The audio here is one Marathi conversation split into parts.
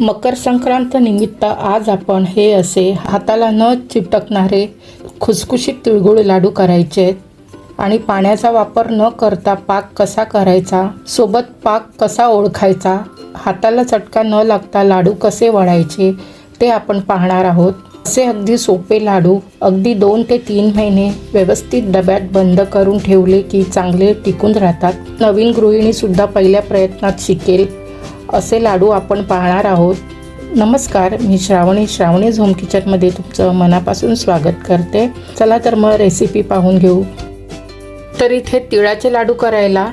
मकर संक्रांत निमित्त आज आपण हे असे हाताला न चिटकणारे खुसखुशीत तिळगुळ लाडू करायचे. आणि पाण्याचा वापर न करता पाक कसा करायचा? सोबत पाक कसा ओळखायचा? हाताला चटका न लागता लाडू कसे वळायचे? ते आपण पाहणार आहोत. असे अगदी सोपे लाडू अगदी दोन ते तीन महिने व्यवस्थित डब्यात बंद करून ठेवले की चांगले टिकून राहतात. नवीन गृहिणीसुद्धा पहिल्या प्रयत्नात शिकेल. असे लाडू आपण पाहणार आहोत. नमस्कार मी श्रावणी श्रावणी झोम किचनमध्ये तुमचं मनापासून स्वागत करते. चला तर मग रेसिपी पाहून घेऊ. तर इथे तिळाचे लाडू करायला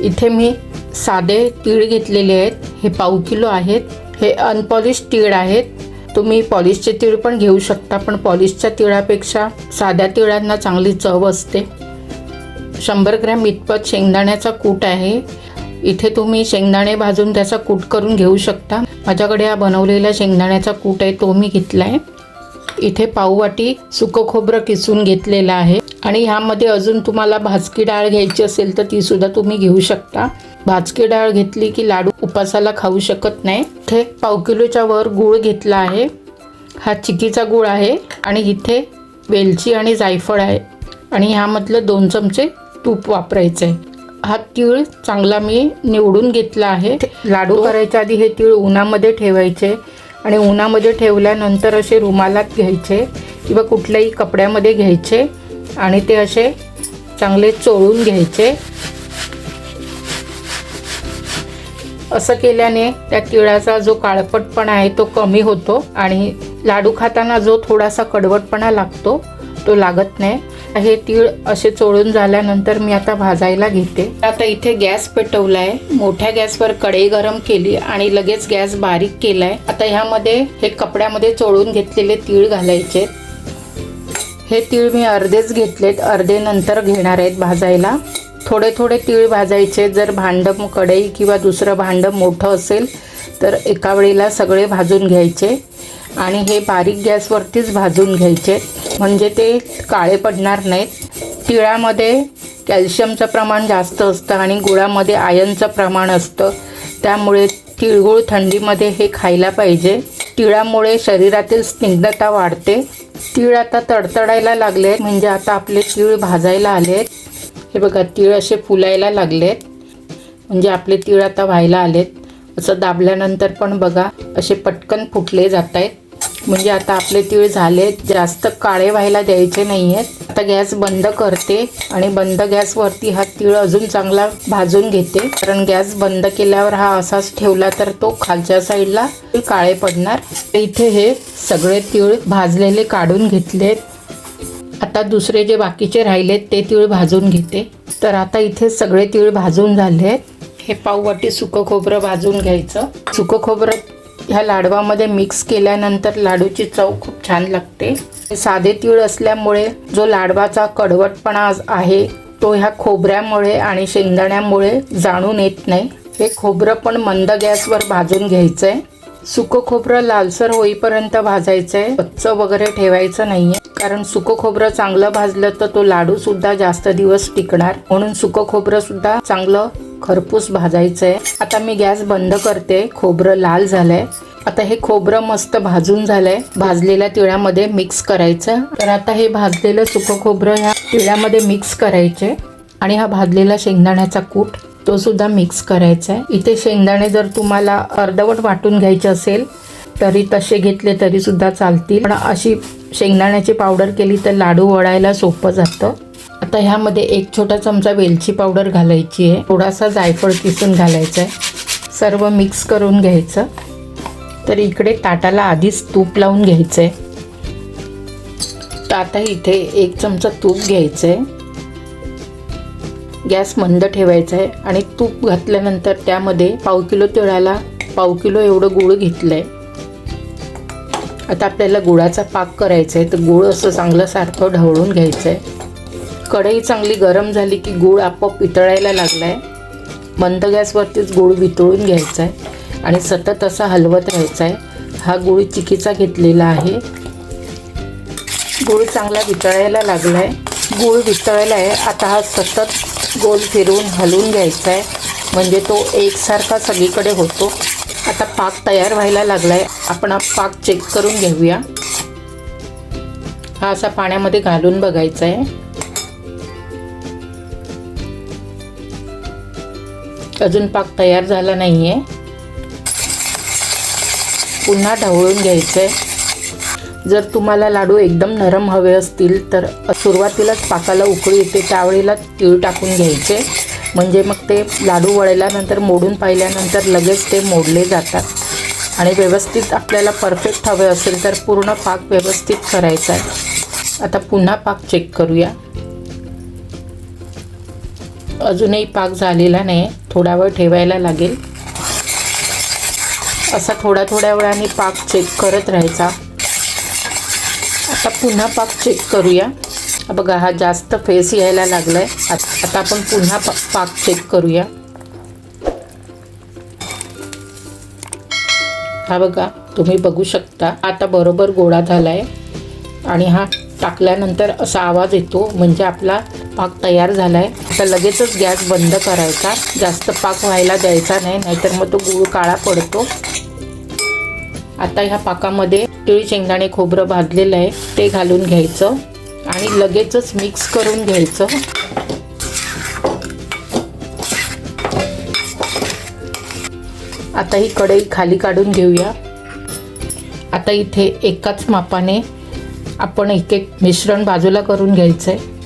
इथे मी साधे तीळ घेतलेले आहेत. हे पाव किलो आहेत. हे अनपॉलिश तीळ आहेत. तुम्ही पॉलिशचे तीळ पण घेऊ शकता पण पॉलिशच्या तिळापेक्षा साध्या तिळांना चांगली चव असते. शंभर ग्रॅम इतपत शेंगदाण्याचा कूट आहे. इथे तुम्ही शेंगदाणे भाजून त्याचा कूट करून घेऊ शकता. माझ्याकडे हा बनवलेला शेंगदाण्याचा कूट आहे तो मी घेतला आहे इथे पाववाटी सुकं खोबरं किसून घेतलेलं आहे. आणि ह्यामध्ये अजून तुम्हाला भाजकी डाळ घ्यायची असेल तर ती सुद्धा तुम्ही घेऊ शकता. भाजकी डाळ घेतली की लाडू उपासाला खाऊ शकत नाही. इथे पाव किलोच्या वर गूळ घेतला आहे. हा चिकीचा गूळ आहे आणि इथे वेलची आणि जायफळ आहे. आणि ह्यामधलं दोन चमचे तूप वापरायचं आहे हा तीळ चांगला मी निवडून घेतला आहे. लाडू करायच्या आधी हे तीळ उन्हामध्ये ठेवायचे आणि उन्हामध्ये ठेवल्यानंतर असे रुमालात घ्यायचे किंवा कुठल्याही कपड्यामध्ये घ्यायचे आणि ते असे चांगले चोळून घ्यायचे. असं केल्याने त्या तिळाचा जो काळपटपणा आहे तो कमी होतो आणि लाडू खाताना जो थोडासा कडवटपणा लागतो तो लागत नाही. हे तीळ असे चोळून झाल्यानंतर मी आता भाजायला घेते. आता इथे गॅस पेटवला आहे मोठ्या गॅसवर कढई गरम केली आणि लगेच गॅस बारीक केलाय. आता ह्यामध्ये हे कपड्यामध्ये चोळून घेतलेले तीळ घालायचे. हे तीळ मी अर्धेच घेतलेत. अर्धे नंतर घेणार आहेत भाजायला. थोडे थोडे तीळ भाजायचे. जर भांडं कढई किंवा दुसरं भांडं मोठं असेल तर एका वेळेला सगळे भाजून घ्यायचे. आणि हे बारीक गॅसवरतीच भाजून घ्यायचे. म्हणजे ते काळे पडणार नाहीत. तिळामध्ये कॅल्शियमचं प्रमाण जास्त असतं आणि गुळामध्ये आयनचं प्रमाण असतं. त्यामुळे तिळगुळ थंडीमध्ये हे खायला पाहिजे. तिळामुळे शरीरातील स्निग्धता वाढते. तीळ आता तडतडायला लागले म्हणजे आता आपले तीळ भाजायला आले हे बघा तीळ असे फुलायला लागलेत. म्हणजे आपले तीळ आता व्हायला आलेत. असं दाबल्यानंतर पण बघा असे पटकन फुटले जात आहेत म्हणजे आता आपले तीळ झाले जास्त काळे व्हायला द्यायचे नाही आहेत आता गॅस बंद करते आणि बंद गॅसवरती हा तीळ अजून चांगला भाजून घेते. कारण गॅस बंद केल्यावर हा असाच ठेवला तर तो खालच्या साईडला काळे पडणार. इथे हे सगळे तीळ भाजलेले काढून घेतलेत. आता दुसरे जे बाकीचे राहिलेत ते तीळ भाजून घेते. तर आता इथे सगळे तीळ भाजून झाले आहेत हे पाववाटी सुकं खोबरं भाजून घ्यायचं. सुकं खोबरं ह्या लाडवामध्ये मिक्स केल्यानंतर लाडूची चव खूप छान लागते. साधे तीळ असल्यामुळे जो लाडवाचा कडवटपणा आहे तो ह्या खोबऱ्यामुळे आणि शेंगदाण्यामुळे जाणून येत नाही. हे खोबरं पण मंद गॅसवर भाजून घ्यायचं आहे सुकं खोबरं लालसर होईपर्यंत भाजायचं आहे कच्च वगैरे ठेवायचं नाही आहे कारण सुकं खोबरं चांगलं भाजलं तर तो लाडूसुद्धा जास्त दिवस टिकणार. म्हणून सुकं खोबरं सुद्धा चांगलं खरपूस भाजायचं आहे आता मी गॅस बंद करते. खोबरं लाल झालंय. आता हे खोबरं मस्त भाजून झालंय. भाजलेल्या तिळामध्ये मिक्स करायचं. तर आता हे भाजलेलं सुकं खोबरं ह्या तिळामध्ये मिक्स करायचे. आणि हा भाजलेला शेंगदाण्याचा कूट तो सुद्धा मिक्स करायचा आहे इथे शेंगदाणे जर तुम्हाला अर्धवट वाटून घ्यायचे असेल तरी तसे घेतले तरी सुद्धा चालतील. पण अशी शेंगदाण्याची पावडर केली तर लाडू वळायला सोपं जातं. आता ह्यामध्ये एक छोटा चमचा वेलची पावडर घालायची आहे. थोडासा जायफळ किसून घालायचा आहे सर्व मिक्स करून घ्यायचं. तर इकडे ताटाला आधीच तूप लावून घ्यायचं आहे तर आता इथे एक चमचा तूप घ्यायचं आहे गॅस मंद ठेवायचा आहे आणि तूप घातल्यानंतर त्यामध्ये पाव किलो तिळाला पाव किलो एवढं गूळ घेतलं आहे आता आपल्याला गुळाचा पाक करायचा आहे तर गूळ असं चांगलं सारखं ढवळून घ्यायचं आहे कढई चांगली गरम झाली की गूळ आपोआप वितळायला लागला आहे मंद गॅसवरतीच गूळ वितळून घ्यायचा आहे आणि सतत असा हलवत राहायचा आहे हा गूळ चिकीचा घेतलेला आहे. गूळ चांगला वितळायला लागला आहे गूळ वितळायला आहे आता हा सतत गोल फिरवून हलवून घ्यायचा आहे म्हणजे तो एकसारखा सगळीकडे होतो. आता पाक तयार व्हायला लागला आहे आपण हा पाक चेक करून घेऊया. हा असा पाण्यामध्ये घालून बघायचा आहे अजून पाक तयार झाला नाही आहे पुन्हा ढवळून घ्यायचं आहे जर तुम्हाला लाडू एकदम नरम हवे असतील तर सुरुवातीलाच पाकाला उकळी येते त्यावेळेला तीळ टाकून घ्यायचे. म्हणजे मग ते लाडू वळल्यानंतर मोडून पाहिल्यानंतर लगेच ते मोडले जातात. आणि व्यवस्थित आपल्याला परफेक्ट हवे असेल तर पूर्ण पाक व्यवस्थित करायचा आहे. आता पुन्हा पाक चेक करूया. अजूनही पाक झालेला नाही. थोडा वेळ ठेवायला लागेल. असा थोड्या थोड्या वेळाने पाक चेक करत राहायचा. आता पुन्हा पाक चेक करूया. बघा हा जास्त फेस यायला लागला आहे आता आपण पुन्हा पा- पाक चेक करूया. हा बघा तुम्ही बघू शकता. आता बरोबर गोळा झाला आहे आणि हा टाकल्यानंतर असा आवाज येतो. म्हणजे आपला पाक तयार झाला आहे आता लगेचच गॅस बंद करायचा. जास्त पाक व्हायला द्यायचा नाही नाहीतर मग तो गूळ काळा पडतो. आता ह्या पाकामध्ये तिळी शेंगदाणे खोबरं भाजलेलं आहे ते घालून घ्यायचं. आणि लगेचच मिक्स करून घ्यायचं. आता ही कढई खाली काढून घेऊया. आता इथे एकाच मापाने आपण एक एक मिश्रण बाजूला करून घ्यायचं आहे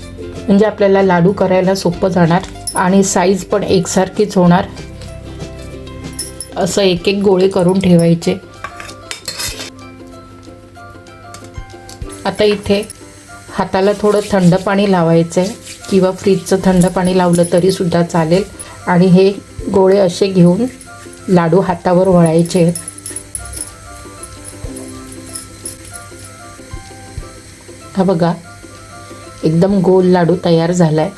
म्हणजे आपल्याला लाडू करायला सोपं जाणार आणि साईज पण एकसारखीच होणार. असं एक एक गोळे करून ठेवायचे. आता इथे हाताला थोडं थंड पाणी लावायचं आहे किंवा फ्रीजचं थंड पाणी लावलं तरी सुद्धा चालेल. आणि हे गोळे असे घेऊन लाडू हातावर वळायचे आहेत. हा बघा एकदम गोल लाडू तयार झालाय.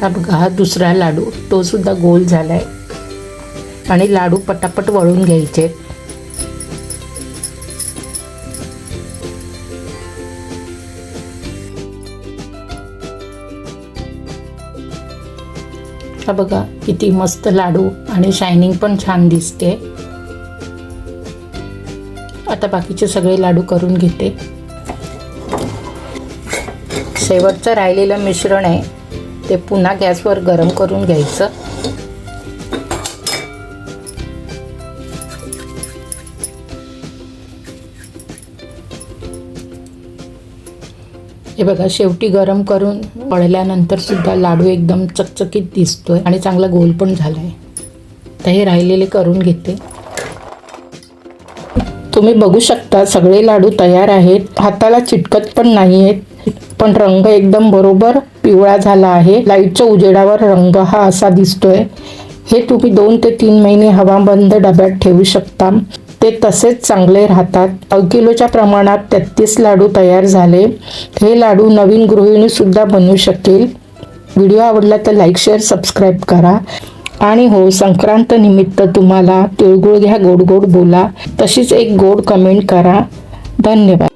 हा बघा हा दुसरा लाडू तो सुद्धा गोल झालाय. आणि लाडू पटापट वळून घ्यायचे. हा बघा किती मस्त लाडू आणि शायनिंग पण छान दिसते. आता बाकीचे सगळे लाडू करून घेते. शेवटचं राहिलेलं मिश्रण आहे ते पुन्हा गॅसवर गरम करून घ्यायचं. हे बघा शेवटी गरम करून वळल्यानंतर सुद्धा लाडू एकदम चकचकीत दिसतोय आणि चांगला गोल पण झालाय. तर हे राहिलेले करून घेते. तुम्ही बघू शकता सगळे लाडू तयार आहेत. हाताला चिटकत पण नाही आहेत पण रंग एकदम बरोबर पिवळा झाला आहे. लाईटच्या उजेडावर रंग हा असा दिसतोय. हे तुम्ही दोन ते तीन महिने हवाबंद डब्यात ठेवू शकता. ते तसेच चांगले राहतात. पाव किलोच्या प्रमाणात तेहतीस लाडू तयार झाले. हे लाडू नवीन गृहिणीसुद्धा बनू बनवू शकेल. व्हिडिओ आवडला तर लाईक शेअर सबस्क्राईब करा. आणि हो संक्रांत निमित्त तुम्हाला तिळगुळ घ्या गोड गोड बोला. तशीच एक गोड कमेंट करा. धन्यवाद.